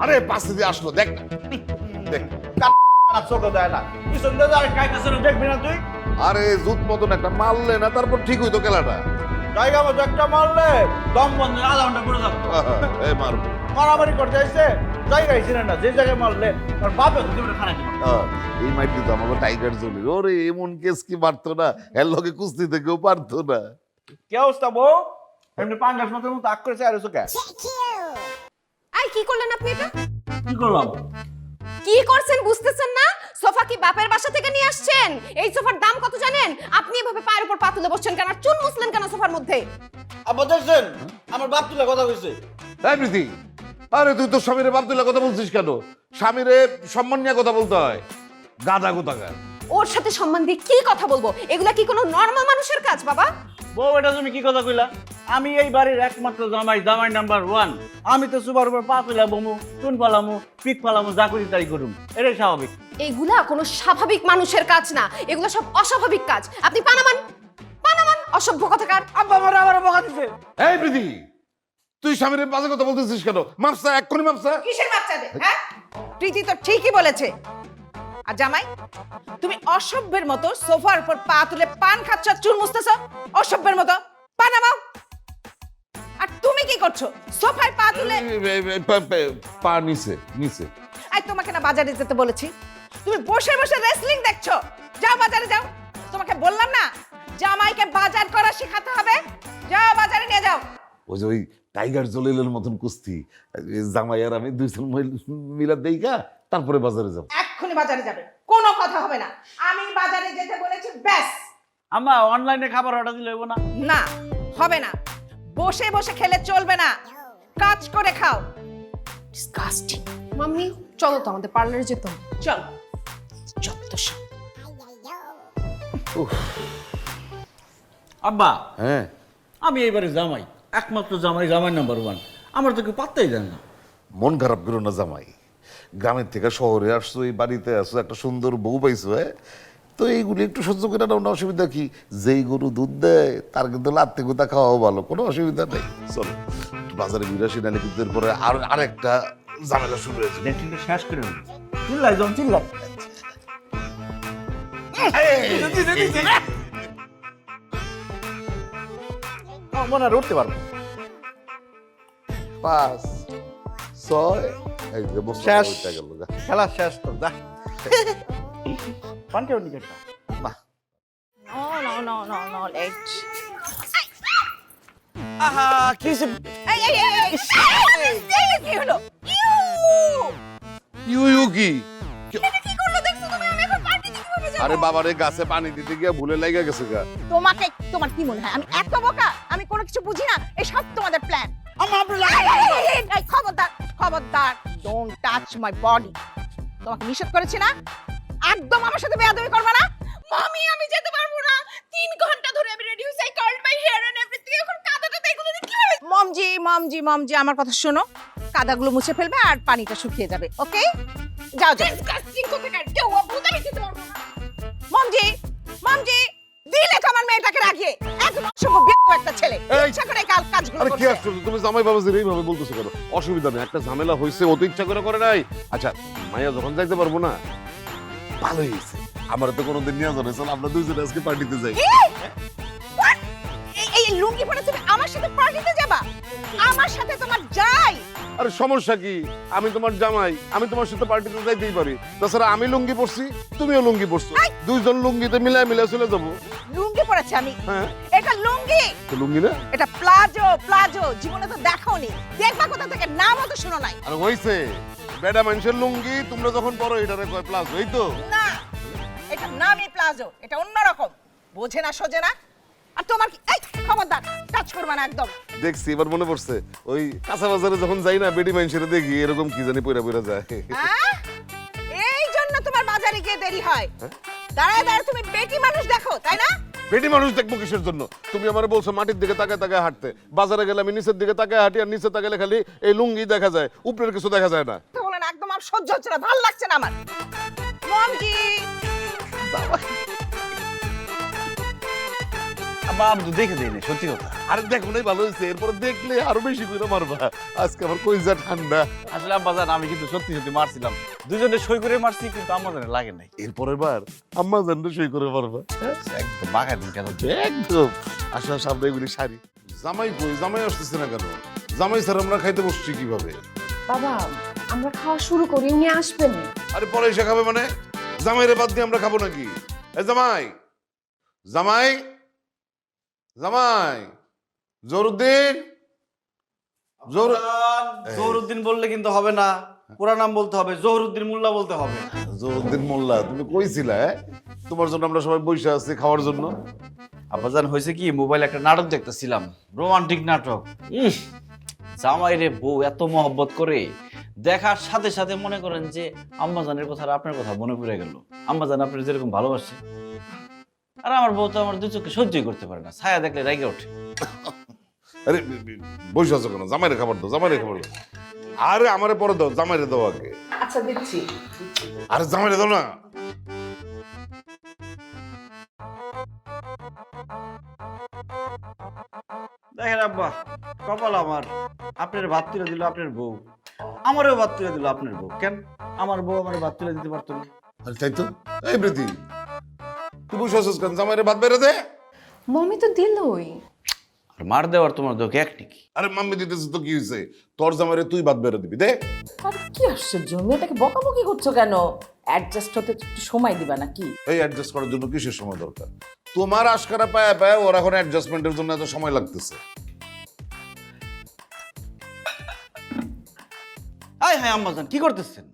আরে পাশে দিয়ে আসলো দেখ না। দেখ। আর জুত মতন একটা মারলে না তারপর ঠিক হইতো খেলাটা। জায়গা মতো একটা মারলে দম বন্ধ আধা ঘণ্টা পরে যাব। এই মারবো। মারামারি করতে ছিলেন না যে জায়গায় মারলে আর বাপে খারাপ এই মাইট দিত আমাকে টাইগার জলি ওরে এমন কেস কি পারতো না? এর লগে কুস্তিতে কেউ পারতো না। কি অবস্থা বউ? এমনি পাঙ্গাস মতো মতো আগ করেছে আর চোখে আই কি করলেন আপনি এটা? কি করলাম? কি করছেন বুঝতেছেন না? সোফা কি বাপের বাসা থেকে নিয়ে আসছেন? এই সোফার দাম কত জানেন? আপনি এভাবে পায়ের উপর পা তুলে বসছেন কেন? আর চুল মুছলেন কেন সোফার মধ্যে? আব্বা দেখছেন? আমার বাপ তুলে কথা কইছে। এই প্রীতি আরে তুই তো স্বামীরে বাপদুল্লাহ কথা বলছিস কেন? স্বামীরে সম্মান নিয়ে কথা বলতে হয়। গাদা গোতাকার ওর সাথে সম্মান দিয়ে কি কথা বলব? এগুলা কি কোনো নর্মাল মানুষের কাজ বাবা? বউ এটা তুমি কি কথা কইলা? আমি এই বাড়ির একমাত্র জামাই জামাই নাম্বার ওয়ান আমি তো সুবার উপর পা তুলা বমু টুন পালামু পিক পালামু যা করি তাই করুম। এটাই স্বাভাবিক। এগুলা কোনো স্বাভাবিক মানুষের কাজ না। এগুলো সব অস্বাভাবিক কাজ। আপনি পানামান পানামান অসভ্য কথাকার। আব্বা আমার আবার বকা দিছে। এই প্রীতি তুই স্বামীর বাজে কথা বলতেছিস কেন? মাপসা এক্ষুনি মাপসা। কিসের বাচ্চাদের হ্যাঁ? প্রীতি তো ঠিকই বলেছে। আর জামাই তুমি অসভ্যের মতো সোফার উপর পা তুলে পান খাচ্ছ চুল মুছতেছ? অসভ্যের মতো। পা নামাও। আর তুমি কি করছ? সোফায় পা তুলে পা- নিচে নিচে। আই তোমাকে না বাজারে যেতে বলেছি। তুমি বসে বসে রেসলিং দেখছ। যাও বাজারে যাও। তোমাকে বললাম না জামাইকে বাজার করা শেখাতে হবে। যাও বাজারে নিয়ে যাও। ওই যে ওই টাইগার জলিলের মতন কুস্তি জামাই আর আমি দুইজন মিলা দেইগা তারপরে বাজারে যাব। এক্ষুনি বাজারে যাবে। কোনো কথা হবে না। আমি বাজারে যেতে বলেছি ব্যাস। আম্মা অনলাইনে খাবার অর্ডার দিলে হইব না? না হবে না। বসে বসে খেলে চলবে না। কাজ করে খাও। ডিসকাস্টিং মাম্মি চলো তো আমাদের পার্লারে যেতে হবে। চল। যত সব। আব্বা হ্যাঁ। আমি এইবারে জামাই। একমাত্র জামাই জামাই নাম্বার ওয়ান আমার তো কেউ পাত্তাই দেন না। মন খারাপ করো না জামাই। গ্রামের থেকে শহরে আসছো এই বাড়িতে আসছো একটা সুন্দর বউ পাইছো হ্যাঁ তো এইগুলি একটু সহ্য করে নাও না অসুবিধা কি যেই গরু দুধ দেয় তার কিন্তু লাত্তে গোতা খাওয়াও ভালো কোনো অসুবিধা নেই চলো বাজারে বিরাশি নালে কিন্তু এরপরে আর আরেকটা ঝামেলা শুরু হয়েছে শেষ করে চিল্লাই চিল্লাই মনে হয় উঠতে পারব পাঁচ ছয় শেষ। ওইটা গেল খেলা শেষ তো যা পান কেউ নিকেটটা বাহ no no no no no late আহা কি সে এই এই এই এই, এই, এই, কি হলো ইউ! ইউ ইউ কি কি করল দেখছ তুমি আমি এখন পার্টিতে কীভাবে যাব আরে বাবারে গাছে পানি দিতে গিয়ে ভুলে লেগে গেছে গা তোমাকে তোমার কি মনে হয় আমি এত বোকা আমি কোনো কিছু বুঝি না এই সব তোমাদের প্ল্যান আম্মা আপনি খবরদার খবরদার ডোন্ট টাচ মাই বডি তোমাকে নিষেধ করেছি না? একদম আমার সাথে বেয়াদবি করবে না? মামি আমি যেতে পারব না। তিন ঘণ্টা ধরে আমি রেডি হইছি I card my hair and everything এখন কাদাটা এগুলো দিয়ে কীভাবে মমজি মমজি মমজি আমার কথা শোনো। কাদাগুলো মুছে ফেলবে আর পানিটা শুকিয়ে যাবে ওকে যাও যাও। ডিসকাস্টিং কোথাকার? কেউ ভূত আমি যেতে পারব না মমজি মমজি। দিলে তো আমার মেয়েটাকে রাখিয়ে একদম অসভ্য বিয়াদব একটা ছেলে। ইচ্ছা করে কাল কাজগুলো আরে কি আশ্চর্য তুমি জামাই বাবাজির এইভাবে বলতেছো কেন? অসুবিধা নেই একটা ঝামেলা হয়েছে ও তো ইচ্ছা করে করে নাই। আচ্ছা মাইয়া যখন যাইতে পারব না? ভালো হয়েছে আমার তো কোনোদিন নিয়ে যাবে চল আমরা দুইজনে আজকে পার্টিতে যাই। কি? What? এই- এই লুঙ্গি পরে তুমি আমার সাথে পার্টিতে যাবা? আমার সাথে তোমার যাই আরে সমস্যা কি? আমি তোমার জামাই আমি তোমার সাথে পার্টিতে যাইতেই পারি। তাছাড়া আমি লুঙ্গি পরছি তুমিও লুঙ্গি পরছো। দুইজন লুঙ্গিতে মিলাই মিলাই চলে যাব। লুঙ্গি পরেছি আমি। হ্যাঁ। এটা লুঙ্গি! লুঙ্গি না? এটা প্লাজো প্লাজো। জীবনে তো দেখাওনি। দেখবা কোথা থেকে? নামও তো শোনো নাই। আর হইছে। বেডা মানুষের লুঙ্গি তোমরা যখন পরো এটারে কয় প্লাস এই তো? না এটা নামই প্লাজো। এটা অন্যরকম। বোঝে না সোজে না। আর তোমার কি এই খবরদার টাচ করবা না একদম। দেখছি এবার মনে পড়ছে ওই কাঁচা বাজারে যখন যাই না বেডি মানুষের দেখি এরকম কি জানি পয়রা পয়রা যায়। আহ? এই জন্য তোমার বাজারে গিয়ে দেরি হয়। দাঁড়ায় দাঁড়ায় তুমি বেটি মানুষ দেখো তাই না? বেটি মানুষ দেখব কিসের জন্য? তুমি আমার বলছো মাটির দিকে তাকায় তাকায় হাঁটতে। বাজারে গেলে আমি নিচের দিকে তাকায় হাঁটি আর নিচে তাকালে খালি এই লুঙ্গি দেখা যায় উপরের কিছু দেখা যায় না। বলেন একদম আর সহ্য হচ্ছে না ভালো লাগছে না আমার। আব্বা আমি তো দেখে সত্যি কথা। আরে দেখো নাই ভালো হয়েছে। এরপরে দেখলে আরও বেশি করে মারবা। আজকে আমার কইজা ঠান্ডা। আসলে আব্বা জান আমি কিন্তু সত্যি সত্যি মারছিলাম। দুজনে সই করে মারছি কিন্তু আম্মা জানে লাগে নাই। এরপরের বার আম্মা সই করে মারবা একদম বাঘা দিন কেন? একদম। আসা সামনে এগুলি শাড়ি জামাই কই? জামাই আসতেছে না কেন? জামাই স্যার আমরা খাইতে বসছি কীভাবে? বাবা আমরা খাওয়া শুরু করি উনি আসবেন আরে পরে এসে খাবে মানে? জামাইরে বাদ দিয়ে আমরা খাব নাকি? এ জামাই! জামাই! জামাই জরুদ্দিন জহরুদ্দিন বললে কিন্তু হবে না। পুরা নাম বলতে হবে জহরুদ্দিন মোল্লা বলতে হবে। জরুদ্দিন মোল্লা তুমি কইছিলা হ্যাঁ? তোমার জন্য আমরা সবাই বসে আছি খাওয়ার জন্য। আব্বাজান হয়েছে কি? মোবাইলে একটা নাটক দেখতেছিলাম রোমান্টিক নাটক। জামাই রে বউ এত মহব্বত করে দেখার সাথে সাথে মনে করেন যে আম্মাজানের কথা আপনার কথা মনে পড়ে গেল। আম্মাজান আপনার যেরকম ভালোবাসে। আর আমার বউ তো আমার দু চোখে সহ্যই করতে পারে না। ছায়া দেখলে রেগে ওঠে। আরে বসে আছো কেন? জামাইরে খাবার দাও জামাইরে খাবার দাও। আরে আমারে পরে দাও জামাইরে দাও আগে। আচ্ছা দিচ্ছি। আরে জামাইরে দাও না। দেখেন আব্বা কপাল আমার। আপনার ভাত তুলে দিল আপনার বউ। আমারও ভাত তুলে দিল আপনার বউ। কেন? আমার বউ আমার ভাত তুলে দিতে পারতো না। তাই তো? এই প্রীতি তুই বসে আছিস কেন? জামাইরে ভাত বেড়ে দে। মমি তো দিলই। আর মার দেওয়ার তোমার দোকে এক নাকি? আরে মাম্মি দিতেছে তো কি হয়েছে তোর জামাইরে তুই ভাত বেড়ে দিবি দে। আর কি আশ্চর্য মেয়েটাকে বকাবকি করছ কেন? অ্যাডজাস্ট হতে একটু সময় দিবা নাকি? এই অ্যাডজাস্ট করার জন্য কিসের সময় দরকার? তোমার আশকারা পায় পায় ওর এখন অ্যাডজাস্টমেন্টের জন্য এত সময় লাগতেছে। হাই হাই আম্বাজান কি করতেছেন?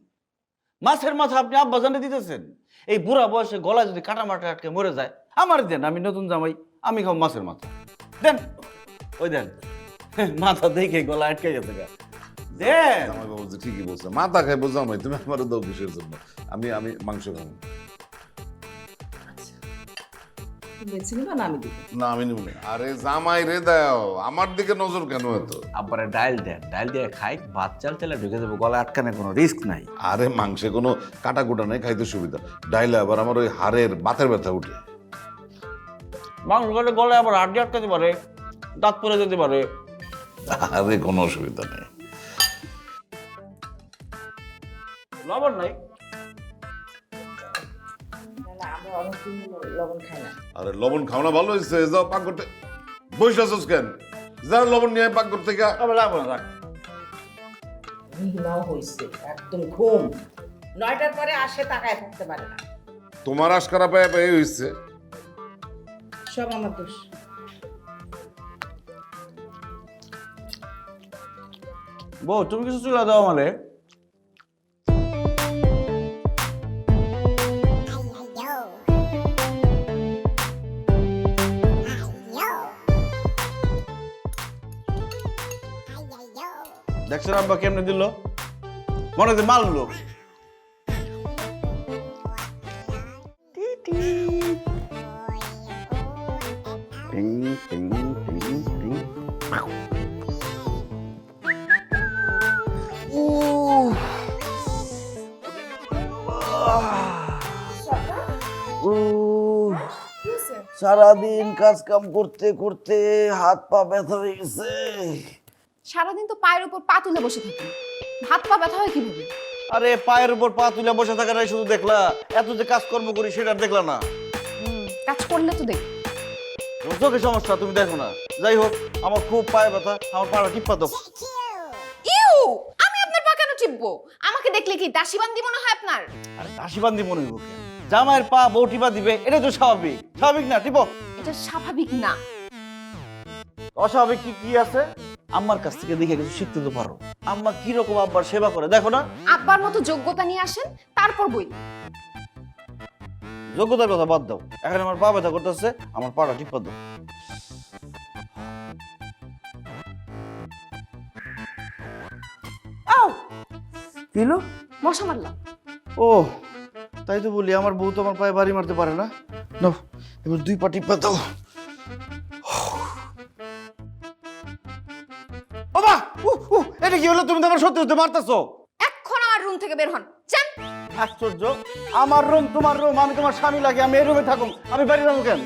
মাছের মাথা আপনি আব্বাজানে দিতেছেন? এই বুড়া বয়সে গলায় যদি কাটা মাটা আটকে মরে যায়, আমার দেন, আমি নতুন জামাই, আমি খাও মাছের মাথা। দেন, ওই দেন মাথা দেখে গলা আটকে গেছে গা। দেন। আমার বাবু ঠিকই বলছে, মাথা খাইবো জামাই, তুমি আমার দাও কিসের জন্য? আমি আমি মাংস খাব। বেছে নিবা না আমি দিব না আমি নিব না। আরে জামাই রে দাও আমার দিকে নজর কেন এত? আব্বারে ডাইল দেন ডাইল দিয়ে খাই ভাত চাল তেলে ঢুকে দেবো গলা আটকানোর কোনো রিস্ক নাই। আরে মাংসে কোনো কাটা কুটা নেই খাইতে সুবিধা। ডাইলে আবার আমার ওই হাড়ের বাতের ব্যথা উঠে। মাংস গলে গলায় আবার হাড্ডি আটকাতে পারে দাঁত পরে যেতে পারে। আরে কোনো অসুবিধা নেই। লবণ নাই। অনেকদিন লবণ খাই না আরে লবণ ভালো হয়েছে। যাও পাক করতে। বসে আছোস কেন? যা লবণ নিয়ে পাক করতে গা আবার লাগবো না থাক। ঘুমাও হয়েছে একদম ঘুম। নয়টার পরে আসে তাকায় থাকতে পারে না। তোমার আশকারা পায় পায় হয়েছে। সব আমার দোষ। বউ তুমি কিছু চুলা দাও আমারে দেখছেন আব্বা কেমনে দিল? মনে হচ্ছে মারলো সারাদিন কাজ কাম করতে করতে হাত পা ব্যথা হয়ে গেছে। সারাদিন তো পায়ের উপর পা তুলে বসে থাকেন হাত পা ব্যথা হয় কীভাবে? আরে পায়ের উপর পা তুলে বসে থাকা নাই শুধু দেখলা। এত যে কাজকর্ম করি সেটা দেখলা না। কাজ করলে তো দেখ। চোখের সমস্যা? তুমি দেখো না। যাই হোক আমার খুব পায়ে ব্যথা আমার পাড়া টিপ্পা দাও। ইউ! আমি আপনার পা কেন চিপবো আমাকে দেখলে কি দাসীবান্দি মনে হয় আপনার? আরে দাসীবান্দি মনে হইব কেন? জামাইয়ের পা বউ টিপা দিবে এটা তো স্বাভাবিক। স্বাভাবিক না টিপো। এটা স্বাভাবিক না। অস্বাভাবিক কি কি আছে? আম্মার কাছ থেকে দেখে কিছু শিখতে তো পারো। আম্মা কি রকম আব্বার সেবা করে দেখো না। আব্বার মতো যোগ্যতা নিয়ে আসেন তারপর বই। যোগ্যতার কথা বাদ দাও। এখন আমার পা ব্যথা করতেছে আমার পাড়া টিপা দাও! কি মশা মারলাম। ও তাই তো বলি আমার বউ তো আমার পায়ে বাড়ি মারতে পারে না। নাও এবার দুই পা টিপা দাও। এটা কি হলো? তুমি তো আমার সত্যি সত্যি মারতেছো। এখন আমার রুম থেকে বের হন। যান। আশ্চর্য। আমার রুম তোমার রুম আমি তোমার স্বামী লাগে আমি এই রুমে থাকুম। আমি বাড়ি যাব কেন?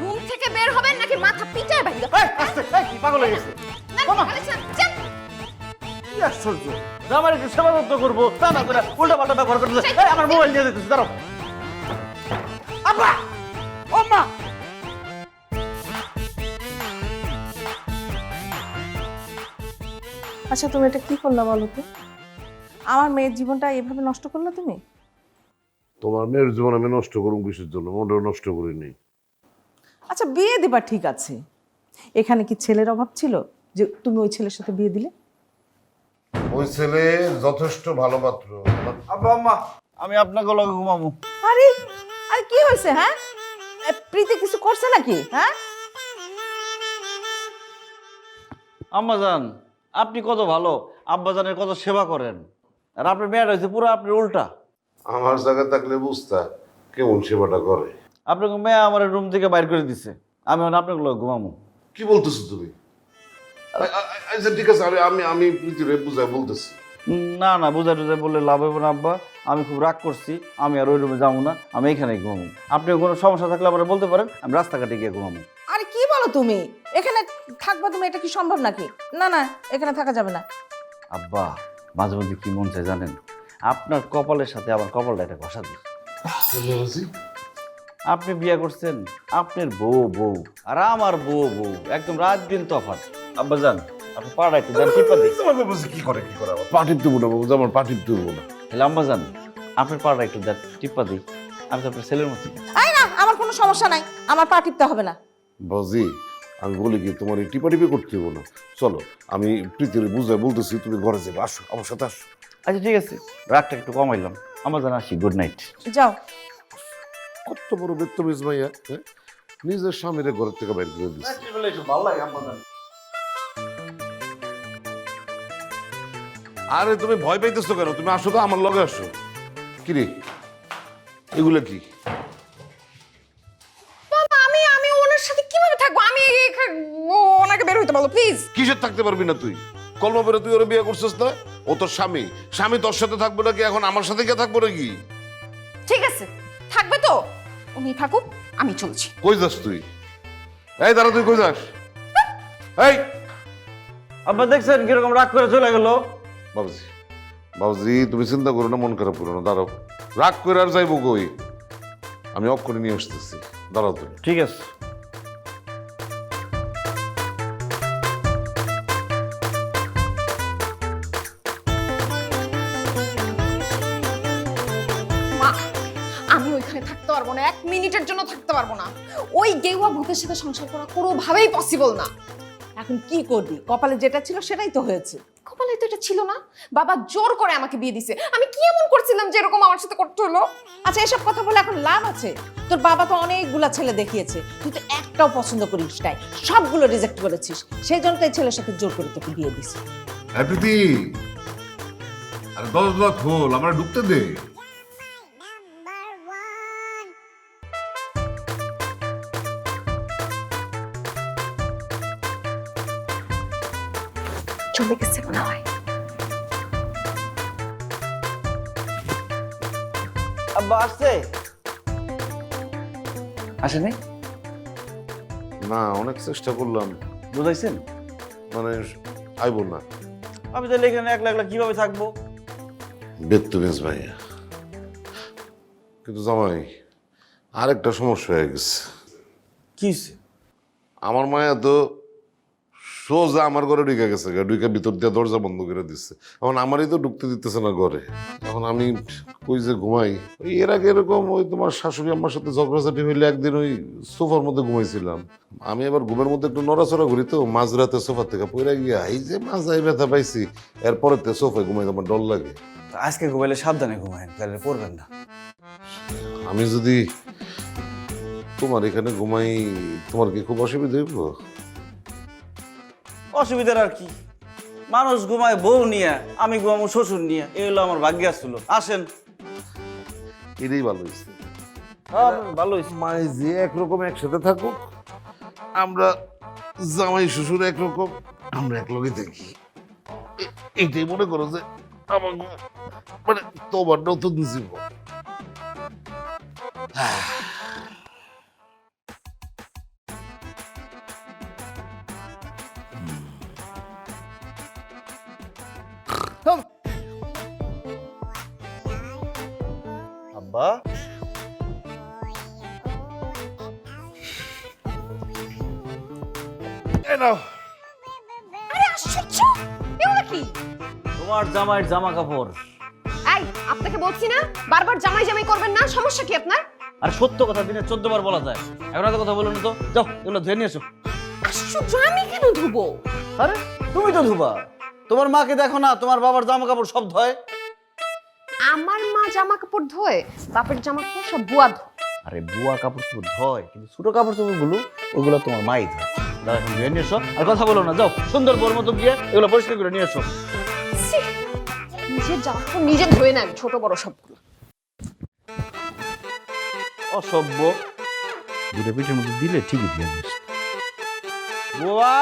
রুম থেকে বের হবেন নাকি মাথা পিটায় বাইরে পাগল হয়ে গেছে? কি আশ্চর্য। আমার একটু সেবা যত্ন করব। তা না করে উল্টা পাল্টা ব্যবহার করতে এই, আমার মোবাইল নিয়ে দিতেছে দাঁড়াও। আচ্ছা তুমি এটা কি করলা বলো তো? আমার মেয়ের জীবনটা এভাবে নষ্ট করলে তুমি? তোমার মেয়ের জীবন আমি নষ্ট করুন কিসের জন্য? মোটেও নষ্ট করিনি। আচ্ছা বিয়ে দিবা ঠিক আছে। এখানে কি ছেলের অভাব ছিল যে তুমি ওই ছেলের সাথে বিয়ে দিলে? ওই ছেলে যথেষ্ট ভালো পাত্র। আব্বা আম্মা আমি আপনাকে লগে ঘুমাবো। আরে আরে কি হয়েছে হ্যাঁ? এ, প্রীতি কিছু করছে নাকি হ্যাঁ? আম্মা জান আপনি কত ভালো আব্বা জানের কত সেবা করেন। আর আপনার মেয়ের হয়েছে পুরো আপনার উল্টা। আমার জায়গায় থাকলে বুঝতা কেমন সেবাটা করে। আপনাকে মেয়ে আমার রুম থেকে বাইর করে দিছে। আমি এখন আপনাকে লগে ঘুমাবো কি বলতেছো তুমি? আচ্ছা ঠিক আছে আমি আমি আমি প্রীতিরে বুঝাই বলতেছি। না না বুঝা টুঝা বললে লাভ হবে না আব্বা। আমি খুব রাগ করছি আমি আর ওই রুমে যাব না আমি এখানেই ঘুমাবো আপনি কোনো সমস্যা থাকলে আমরা বলতে পারেন আমি রাস্তাঘাটে গিয়ে ঘুমাবো আরে কি বলো তুমি? এখানে থাকবা তুমি এটা কি সম্ভব নাকি? না না এখানে থাকা যাবে না। আব্বা মাঝে মধ্যে কি মন চায় জানেন? আপনার কপালের সাথে আমার কপালটা এটা ঘষা দিই। আপনি বিয়ে করছেন আপনার বউ বউ আর আমার বউ বউ একদম রাত দিন তফাৎ। আব্বা যান আপনি পাড়া একটু দেন টিপা দিই। তোমার বাবা কি করে কি করে আবার? পাটিপ দেবো না বাবু আমার পাটিপ দেবো না। তাহলে আম্মা যান আপনার পাড়া একটু দেন টিপা দিই। আমি তো আপনার ছেলের মতো। আই না আমার কোনো সমস্যা নাই আমার পা টিপতে হবে না। বাজি আমি বলি কি তোমার এই টিপা টিপি করতে হব না। চলো আমি প্রীতির বুঝাই বলতেছি তুমি ঘরে যাবে আসো আমার সাথে আসো। আচ্ছা ঠিক আছে। রাতটা একটু কমাইলাম। আমার জানা আসি গুড নাইট যাও। কত বড় বেত্তমিজ ভাইয়া হ্যাঁ? নিজের স্বামীরে ঘরের থেকে বের করে দিচ্ছে আরে তুমি ভয় পাইতেছো কেন? তুমি আসো তো আমার লগে আসো। কি রে? এগুলো কি? কিসের থাকতে পারবি না তুই? কলমা বেরো তুই ওরা বিয়ে করছিস না? ও তোর স্বামী। স্বামী তোর সাথে থাকব নাকি? এখন আমার সাথে কে থাকব নাকি? ঠিক আছে থাকবে তো। উনি থাকুক আমি চলছি। কই যাস তুই? এই দাঁড়া তুই কই যাস? এই! আব্বা দেখছেন কীরকম রাগ করে চলে গেল? বাবুজি বাবুজি তুমি চিন্তা করো না মন খারাপ করো না দাঁড়াও। রাগ করে আর যাইবো কই? আমি অফ করে নিয়ে আসতেছি। দাঁড়াও তুমি। ঠিক আছে। পারব না। ওই গেউয়া ভূতের সাথে সংসার করা কোনোভাবেই পসিবল না। এখন কি করবি? কপালে যেটা ছিল সেটাই তো হয়েছে। কপালে তো এটা ছিল না। বাবা জোর করে আমাকে বিয়ে দিছে। আমি কি এমন করছিলাম যে এরকম আমার সাথে করতে হলো? আচ্ছা এসব কথা বলে এখন লাভ আছে? তোর বাবা তো অনেকগুলা ছেলে দেখিয়েছে। তুই তো একটাও পছন্দ করিস নাই। সবগুলো রিজেক্ট করেছিস। সেই জন্য তো এই ছেলের সাথে জোর করে তোকে বিয়ে দিছে। প্রীতি। আরে দরজা খোল আমরা ঢুকতে দে। চলে গেছে মনে হয়। আব্বা আসছে? আসেনি? না অনেক চেষ্টা করলাম। বুঝাইছেন? মানে আইব না। আমি তাহলে এখানে একলা একলা কীভাবে থাকব? ভাইয়া। কিন্তু জামাই আরেকটা সমস্যা হয়ে গেছে। কি আমার মায়া তো সোজা আমার ঘরে ঢুকে গেছে ঢুকে ভিতর দিয়ে দরজা বন্ধ করে দিচ্ছে এখন আমারই তো ঢুকতে দিতেছে না ঘরে। এখন আমি কই যে ঘুমাই? ওই এর আগে এরকম ওই তোমার শাশুড়ি আমার সাথে ঝগড়াঝাটি হইলে একদিন ওই সোফার মধ্যে ঘুমাইছিলাম। আমি এবার ঘুমের মধ্যে একটু নড়াচড়া ঘুরি তো মাঝরাতে সোফা থেকে পড়ে গিয়ে এই যে মাঝাই ব্যথা পাইছি এরপরে তো সোফায় ঘুমাই আমার ডর লাগে। আজকে ঘুমাইলে সাবধানে ঘুমায়েন তাহলে পড়বেন না। আমি যদি তোমার এখানে ঘুমাই তোমার কি খুব অসুবিধা হইব? অসুবিধার আর কি? মানুষ ঘুমায় বউ নিয়ে আমি ঘুমাবো শ্বশুর নিয়ে এই হলো আমার ভাগ্য আসছিল। আসেন। এটাই ভালো হয়েছে। হ্যাঁ, ভালো হয়েছে। মাই যে একরকম একসাথে থাকুক আমরা জামাই শ্বশুর একরকম আমরা একলগে থাকি। এ- এইটাই মনে করো যে আমার মানে তোমার নতুন জীবন নাও। আরে আশ্চর্য! এগুলো কি? তোমার জামাইয়ের জামা কাপড় এই আপনাকে বলছি না বারবার জামাই জামাই করবেন না সমস্যা কি আপনার? আর সত্য কথা দিনে চোদ্দ বার বলা যায়। এখন এত কথা বলো না তো। যাও এগুলো ধুয়ে নিয়ে এসো। আশ্চর্য আমি কেন ধুবো? আরে তুমি তো ধুবা। তোমার মাকে দেখো না তোমার বাবার জামা কাপড় সব ধয়। আমার মা জামা কাপড় ধোয় বাপের জামা কাপড় সব বুয়া ধোয়। আরে বুয়া কাপড় চোপড় ধয় কিন্তু ছোট কাপড় চোপড়গুলো ওগুলো তোমার মাই ধয়। দাও এখন ধুয়ে নিয়ে এসো আর কথা বলো না যাও সুন্দর বোর মতো গিয়ে এগুলো পরিষ্কার করে নিয়ে এসো। নিজের জামা কাপড় নিজে ধুয়ে নেন ছোট বড় সবগুলো। অসভ্য। দুটো পিঠের মধ্যে দিলে ঠিকই দিয়ে বুয়া!